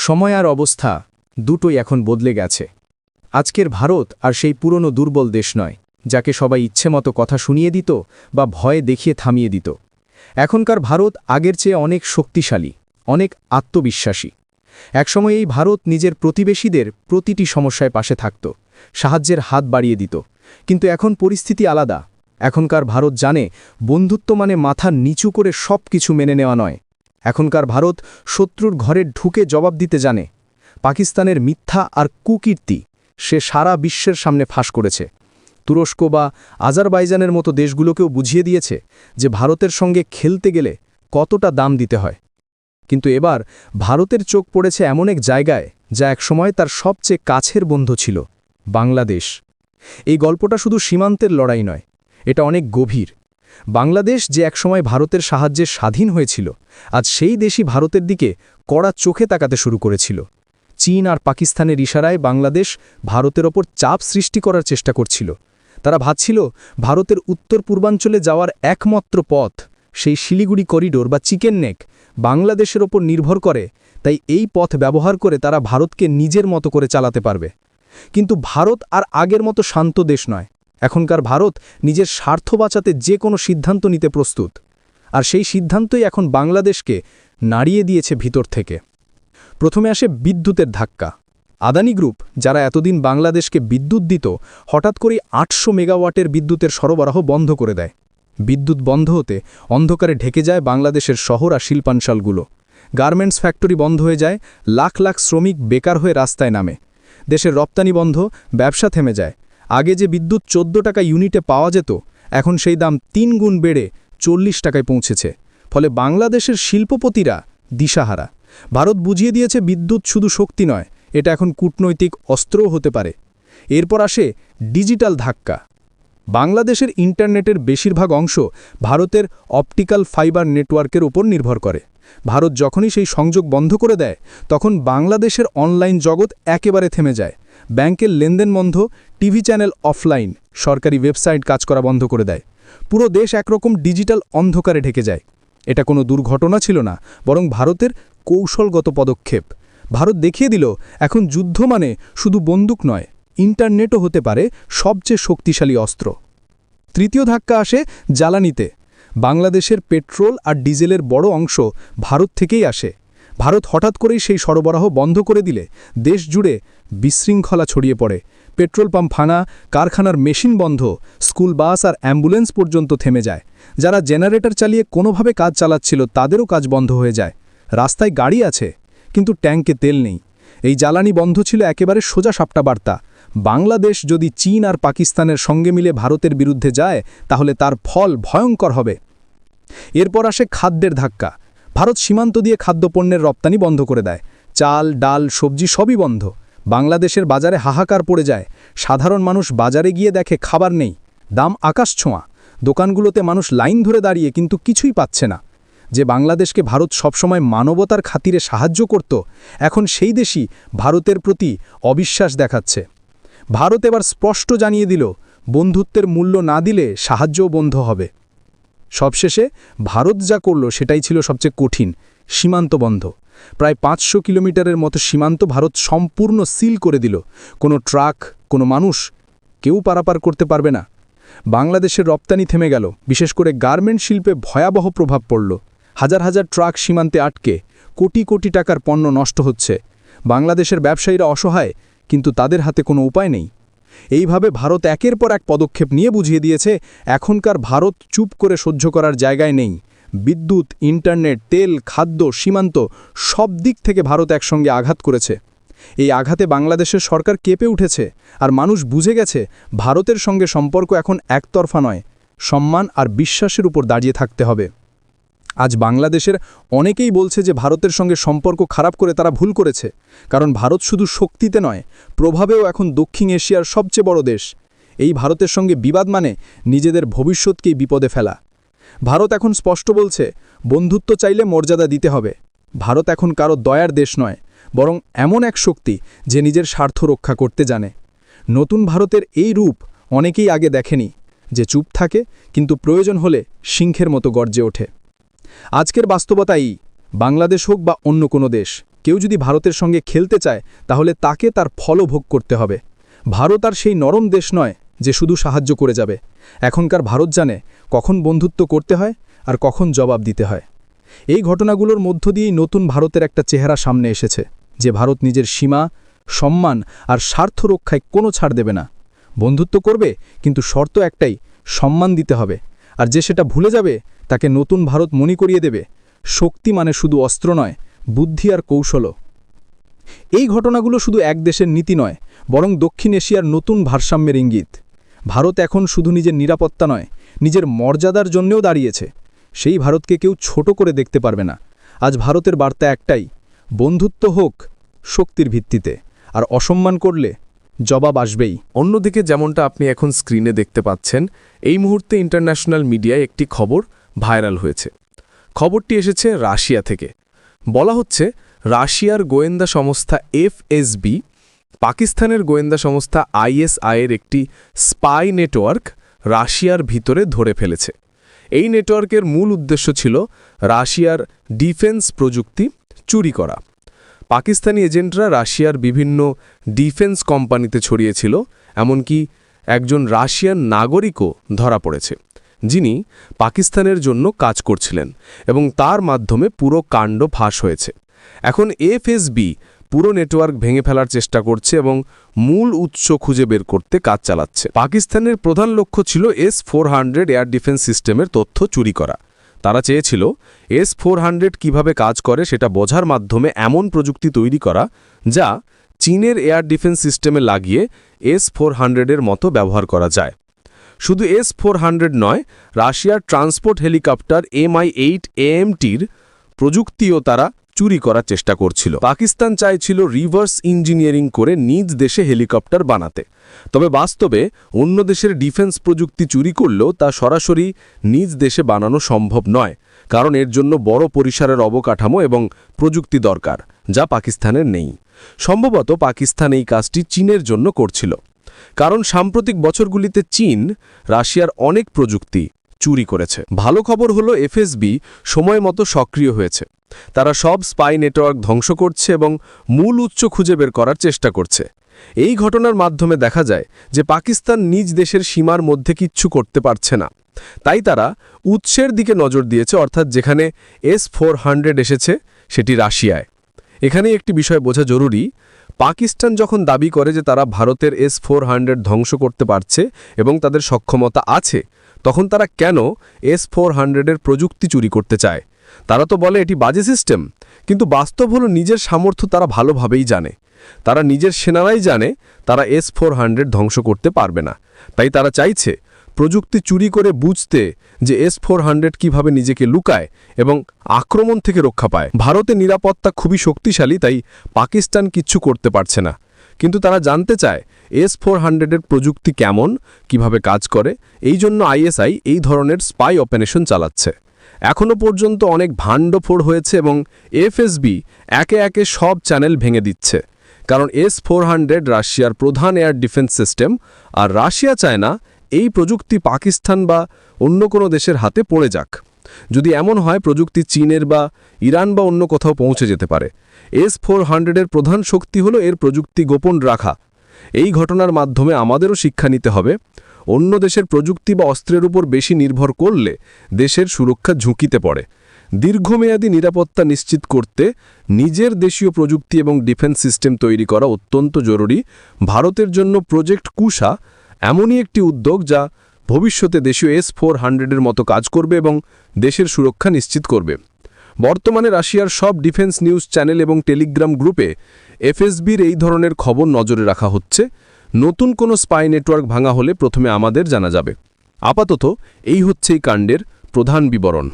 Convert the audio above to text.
সময় আর অবস্থা দুটোই এখন বদলে গেছে। আজকের ভারত আর সেই পুরনো দুর্বল দেশ নয়, যাকে সবাই ইচ্ছে মতো কথা শুনিয়ে দিত বা ভয়ে দেখিয়ে থামিয়ে দিত। এখনকার ভারত আগের চেয়ে অনেক শক্তিশালী, অনেক আত্মবিশ্বাসী। একসময় এই ভারত নিজের প্রতিবেশীদের প্রতিটি সমস্যায় পাশে থাকত, সাহায্যের হাত বাড়িয়ে দিত। কিন্তু এখন পরিস্থিতি আলাদা। এখনকার ভারত জানে বন্ধুত্ব মানে মাথা নিচু করে সব কিছু মেনে নেওয়া নয়। এখনকার ভারত শত্রুর ঘরে ঢুকে জবাব দিতে জানে। পাকিস্তানের মিথ্যা আর কুকীর্তি সে সারা বিশ্বের সামনে ফাঁস করেছে। তুরস্ক বা আজারবাইজানের মতো দেশগুলোকেও বুঝিয়ে দিয়েছে যে ভারতের সঙ্গে খেলতে গেলে কতটা দাম দিতে হয়। কিন্তু এবার ভারতের চোখ পড়েছে এমন এক জায়গায় যা একসময় তার সবচেয়ে কাছের বন্ধু ছিল, বাংলাদেশ। এই গল্পটা শুধু সীমান্তের লড়াই নয়, এটা অনেক গভীর। বাংলাদেশ যে একসময় ভারতের সাহায্যে স্বাধীন হয়েছিল, আজ সেই দেশই ভারতের দিকে কড়া চোখে তাকাতে শুরু করেছিল। চীন আর পাকিস্তানের ইশারায় বাংলাদেশ ভারতের ওপর চাপ সৃষ্টি করার চেষ্টা করছিল। তারা ভাবছিল, ভারতের উত্তর পূর্বাঞ্চলে যাওয়ার একমাত্র পথ সেই শিলিগুড়ি করিডোর বা চিকেন নেক। বাংলাদেশের ওপর নির্ভর করে, তাই এই পথ ব্যবহার করে তারা ভারতকে নিজের মতো করে চালাতে পারবে। কিন্তু ভারত আর আগের মতো শান্ত দেশ নয়। এখনকার ভারত নিজের স্বার্থ বাঁচাতে যে কোনো সিদ্ধান্ত নিতে প্রস্তুত। আর সেই সিদ্ধান্তই এখন বাংলাদেশকে নাড়িয়ে দিয়েছে ভিতর থেকে। প্রথমে আসে বিদ্যুতের ধাক্কা। আদানি গ্রুপ, যারা এতদিন বাংলাদেশকে বিদ্যুৎ দিত, হঠাৎ করেই আটশো মেগাওয়াটের বিদ্যুতের সরবরাহ বন্ধ করে দেয়। বিদ্যুৎ বন্ধ হতে অন্ধকারে ঢেকে যায় বাংলাদেশের শহর আর শিল্পাঞ্চলগুলো। গার্মেন্টস ফ্যাক্টরি বন্ধ হয়ে যায়, লাখ লাখ শ্রমিক বেকার হয়ে রাস্তায় নামে। দেশের রপ্তানি বন্ধ, ব্যবসা থেমে যায়। আগে যে বিদ্যুৎ চোদ্দ টাকা ইউনিটে পাওয়া যেত, এখন সেই দাম তিন গুণ বেড়ে চল্লিশ টাকায় পৌঁছেছে। ফলে বাংলাদেশের শিল্পপতিরা দিশাহারা। ভারত বুঝিয়ে দিয়েছে বিদ্যুৎ শুধু শক্তি নয়, এটা এখন কূটনৈতিক অস্ত্রও হতে পারে। এরপর আসে ডিজিটাল ধাক্কা। বাংলাদেশের ইন্টারনেটের বেশিরভাগ অংশ ভারতের অপটিক্যাল ফাইবার নেটওয়ার্কের উপর নির্ভর করে। ভারত যখনই সেই সংযোগ বন্ধ করে দেয়, তখন বাংলাদেশের অনলাইন জগৎ একেবারে থেমে যায়। ব্যাংকের লেনদেন বন্ধ, টিভি চ্যানেল অফলাইন, সরকারি ওয়েবসাইট কাজ করা বন্ধ করে দেয়। পুরো দেশ একরকম ডিজিটাল অন্ধকারে ঢেকে যায়। এটা কোনো দুর্ঘটনা ছিল না, বরং ভারতের কৌশলগত পদক্ষেপ। ভারত দেখিয়ে দিল, এখন যুদ্ধ মানে শুধু বন্দুক নয়, ইন্টারনেটও হতে পারে সবচেয়ে শক্তিশালী অস্ত্র। তৃতীয় ধাক্কা আসে জ্বালানিতে। বাংলাদেশের পেট্রোল আর ডিজেলের বড় অংশ ভারত থেকেই আসে। ভারত হঠাৎ করেই সেই সরবরাহ বন্ধ করে দিলে দেশ জুড়ে বিশৃঙ্খলা ছড়িয়ে পড়ে। পেট্রোল পাম্প ফানা কারখানার মেশিন বন্ধ, স্কুল বাস আর অ্যাম্বুলেন্স পর্যন্ত থেমে যায়। যারা জেনারেটর চালিয়ে কোনোভাবে কাজ চালাচ্ছিল তাদেরও কাজ বন্ধ হয়ে যায়। রাস্তায় গাড়ি আছে, কিন্তু ট্যাঙ্কে তেল নেই। এই জ্বালানি বন্ধ ছিল একেবারে সোজা সাপটা বার্তা। বাংলাদেশ যদি চীন আর পাকিস্তানের সঙ্গে মিলে ভারতের বিরুদ্ধে যায়, তাহলে তার ফল ভয়ঙ্কর হবে। এরপর আসে খাদ্যের ধাক্কা। ভারত সীমান্ত দিয়ে খাদ্যপণ্যের রপ্তানি বন্ধ করে দেয়। চাল, ডাল, সবজি সবই বন্ধ। বাংলাদেশের বাজারে হাহাকার পড়ে যায়। সাধারণ মানুষ বাজারে গিয়ে দেখে খাবার নেই। দাম আকাশ ছোঁয়া। দোকানগুলোতে মানুষ লাইন ধরে দাঁড়িয়ে কিন্তু কিছুই পাচ্ছে না। যে বাংলাদেশকে ভারত সবসময় মানবতার খাতিরে সাহায্য করত, এখন সেই দেশই ভারতের প্রতি অবিশ্বাস দেখাচ্ছে। ভারত এবার স্পষ্ট জানিয়ে দিল, বন্ধুত্বের মূল্য না দিলে সাহায্যও বন্ধ হবে। সবশেষে ভারত যা করল সেটাই ছিল সবচেয়ে কঠিন সীমান্ত বন্ধ প্রায় পাঁচশো কিলোমিটারের মতো সীমান্ত ভারত সম্পূর্ণ সিল করে দিল। কোনো ট্রাক, কোনো মানুষ, কেউ পারাপার করতে পারবে না। বাংলাদেশের রপ্তানি থেমে গেল, বিশেষ করে গার্মেন্ট শিল্পে ভয়াবহ প্রভাব পড়ল। হাজার হাজার ট্রাক সীমান্তে আটকে, কোটি কোটি টাকার পণ্য নষ্ট হচ্ছে। বাংলাদেশের ব্যবসায়ীরা অসহায়, কিন্তু তাদের হাতে কোনো উপায় নেই। এইভাবে ভারত একের পর এক পদক্ষেপ নিয়ে বুঝিয়ে দিয়েছে, এখনকার ভারত চুপ করে সহ্য করার জায়গায় নেই। বিদ্যুৎ, ইন্টারনেট, তেল, খাদ্য, সীমান্ত সব দিক থেকে ভারত একসঙ্গে আঘাত করেছে। এই আঘাতে বাংলাদেশের সরকার কেঁপে উঠেছে আর মানুষ বুঝে গেছে ভারতের সঙ্গে সম্পর্ক এখন একতরফা নয়। সম্মান আর বিশ্বাসের উপর দাঁড়িয়ে থাকতে হবে। আজ বাংলাদেশের অনেকেই বলছে যে ভারতের সঙ্গে সম্পর্ক খারাপ করে তারা ভুল করেছে। কারণ ভারত শুধু শক্তিতে নয়, প্রভাবেও এখন দক্ষিণ এশিয়ার সবচেয়ে বড় দেশ। এই ভারতের সঙ্গে বিবাদ মানে নিজেদের ভবিষ্যৎকেই বিপদে ফেলা। ভারত এখন স্পষ্ট বলছে, বন্ধুত্ব চাইলে মর্যাদা দিতে হবে। ভারত এখন কারও দয়ার দেশ নয়, বরং এমন এক শক্তি যে নিজের স্বার্থ রক্ষা করতে জানে। নতুন ভারতের এই রূপ অনেকেই আগে দেখেনি, যে চুপ থাকে কিন্তু প্রয়োজন হলে সিংহের মতো গর্জে ওঠে। আজকের বাস্তবতাই বাংলাদেশ হোক বা অন্য কোনো দেশ, কেউ যদি ভারতের সঙ্গে খেলতে চায়, তাহলে তাকে তার ফলও ভোগ করতে হবে। ভারত আর সেই নরম দেশ নয় যে শুধু সাহায্য করে যাবে। এখনকার ভারত জানে কখন বন্ধুত্ব করতে হয় আর কখন জবাব দিতে হয়। এই ঘটনাগুলোর মধ্য দিয়েই নতুন ভারতের একটা চেহারা সামনে এসেছে, যে ভারত নিজের সীমা, সম্মান আর স্বার্থ রক্ষায় কোনো ছাড় দেবে না। বন্ধুত্ব করবে, কিন্তু শর্ত একটাই, সম্মান দিতে হবে। আর যে সেটা ভুলে যাবে তাকে নতুন ভারত মনে করিয়ে দেবে। শক্তি মানে শুধু অস্ত্র নয়, বুদ্ধি আর কৌশলও। এই ঘটনাগুলো শুধু এক দেশের নীতি নয়, বরং দক্ষিণ এশিয়ার নতুন ভারসাম্যের ইঙ্গিত। ভারত এখন শুধু নিজের নিরাপত্তা নয়, নিজের মর্যাদার জন্যেও দাঁড়িয়েছে। সেই ভারতকে কেউ ছোট করে দেখতে পারবে না। আজ ভারতের বার্তা একটাই, বন্ধুত্ব হোক শক্তির ভিত্তিতে, আর অসম্মান করলে জবাব আসবেই। অন্যদিকে যেমনটা আপনি এখন স্ক্রিনে দেখতে পাচ্ছেন, এই মুহূর্তে ইন্টারন্যাশনাল মিডিয়ায় একটি খবর ভাইরাল হয়েছে। খবরটি এসেছে রাশিয়া থেকে। বলা হচ্ছে, রাশিয়ার গোয়েন্দা সংস্থা এফএসবি পাকিস্তানের গোয়েন্দা সংস্থা আইএসআইয়ের একটি স্পাই নেটওয়ার্ক রাশিয়ার ভিতরে ধরে ফেলেছে। এই নেটওয়ার্কের মূল উদ্দেশ্য ছিল রাশিয়ার ডিফেন্স প্রযুক্তি চুরি করা। পাকিস্তানি এজেন্টরা রাশিয়ার বিভিন্ন ডিফেন্স কোম্পানিতে ছড়িয়েছিল, এমনকি একজন রাশিয়ান নাগরিকও ধরা পড়েছে। যিনি পাকিস্তানের জন্য কাজ করছিলেন এবং তার মাধ্যমে পুরো কাণ্ড ফাঁস হয়েছে। এখন এফএসবি পুরো নেটওয়ার্ক ভেঙে ফেলার চেষ্টা করছে এবং মূল উৎস খুঁজে বের করতে কাজ চালাচ্ছে। পাকিস্তানের প্রধান লক্ষ্য ছিল এস ফোর এয়ার ডিফেন্স সিস্টেমের তথ্য চুরি করা। তারা চেয়েছিল এস ফোর কীভাবে কাজ করে সেটা বোঝার মাধ্যমে এমন প্রযুক্তি তৈরি করা যা চীনের এয়ার ডিফেন্স সিস্টেমে লাগিয়ে এস ফোর হান্ড্রেডের মতো ব্যবহার করা যায়। শুধু এস ফোর নয়, রাশিয়ার ট্রান্সপোর্ট হেলিকপ্টার এমআই এইট এএমটির প্রযুক্তিও তারা চুরি করার চেষ্টা করছিল। পাকিস্তান চাইছিল রিভার্স ইঞ্জিনিয়ারিং করে নিজ দেশে হেলিকপ্টার বানাতে। তবে বাস্তবে অন্য দেশের ডিফেন্স প্রযুক্তি চুরি করলেও তা সরাসরি নিজ দেশে বানানো সম্ভব নয়, কারণ এর জন্য বড় পরিসরের অবকাঠামো এবং প্রযুক্তি দরকার, যা পাকিস্তানের নেই। সম্ভবত পাকিস্তান এই কাজটি চীনের জন্য করছিল। কারণ সাম্প্রতিক বছরগুলিতে চীন রাশিয়ার অনেক প্রযুক্তি চুরি করেছে। ভালো খবর হলো, এফএসবি সময় মতো সক্রিয় হয়েছে। তারা সব স্পাই নেটওয়ার্ক ধ্বংস করছে এবং মূল উৎস খুঁজে বের করার চেষ্টা করছে। এই ঘটনার মাধ্যমে দেখা যায় যে পাকিস্তান নিজ দেশের সীমার মধ্যে কিচ্ছু করতে পারছে না। তাই তারা উৎসের দিকে নজর দিয়েছে, অর্থাৎ যেখানে এস ফোর এসেছে, সেটি রাশিয়ায়। এখানে একটি বিষয় বোঝা জরুরি পাকিস্তান যখন দাবি করে যে তারা ভারতের এস ফোর হান্ড্রেড ধ্বংস করতে পারছে এবং তাদের সক্ষমতা আছে, তখন তারা কেন এস ফোর হান্ড্রেডের প্রযুক্তি চুরি করতে চায়? তারা তো বলে এটি বাজে সিস্টেম, কিন্তু বাস্তব হলো নিজের সামর্থ্য তারা ভালোভাবেই জানে। তারা নিজের সেনারাই জানে তারা এস ফোর হান্ড্রেড ধ্বংস করতে পারবে না। তাই তারা চাইছে প্রযুক্তি চুরি করে বুঝতে যে এস ফোর হান্ড্রেড কীভাবে নিজেকে লুকায় এবং আক্রমণ থেকে রক্ষা পায়। ভারতের নিরাপত্তা খুবই শক্তিশালী, তাই পাকিস্তান কিচ্ছু করতে পারছে না। কিন্তু তারা জানতে চায় এস ফোর হান্ড্রেডের প্রযুক্তি কেমন, কীভাবে কাজ করে, এই জন্য আইএসআই এই ধরনের স্পাই অপারেশন চালাচ্ছে। এখনও পর্যন্ত অনেক ভাণ্ডফোড় হয়েছে এবং এফএসবি একে একে সব চ্যানেল ভেঙে দিচ্ছে। কারণ এস ফোর রাশিয়ার প্রধান এয়ার ডিফেন্স সিস্টেম আর রাশিয়া চায় না এই প্রযুক্তি পাকিস্তান বা অন্য কোনো দেশের হাতে পড়ে যাক। যদি এমন হয়, প্রযুক্তি চীনের বা ইরান বা অন্য কোথাও পৌঁছে যেতে পারে। এস ফোর হান্ড্রেডের প্রধান শক্তি হলো এর প্রযুক্তি গোপন রাখা। এই ঘটনার মাধ্যমে আমাদেরও শিক্ষা নিতে হবে। অন্য দেশের প্রযুক্তি বা অস্ত্রের উপর বেশি নির্ভর করলে দেশের সুরক্ষা ঝুঁকিতে পড়ে। দীর্ঘমেয়াদী নিরাপত্তা নিশ্চিত করতে নিজের দেশীয় প্রযুক্তি এবং ডিফেন্স সিস্টেম তৈরি করা অত্যন্ত জরুরি। ভারতের জন্য প্রজেক্ট কুশা এমনই একটি উদ্যোগ যা ভবিষ্যতে দেশীয় এস ফোর হান্ড্রেডের মতো কাজ করবে এবং দেশের সুরক্ষা নিশ্চিত করবে। বর্তমানে রাশিয়ার সব ডিফেন্স নিউজ চ্যানেল এবং টেলিগ্রাম গ্রুপে এফএসবির এই ধরনের খবর নজরে রাখা হচ্ছে। নতুন কোনো স্পাই নেটওয়ার্ক ভাঙা হলে প্রথমে আমাদের জানা যাবে। আপাতত এই হচ্ছে এই কাণ্ডের প্রধান বিবরণ।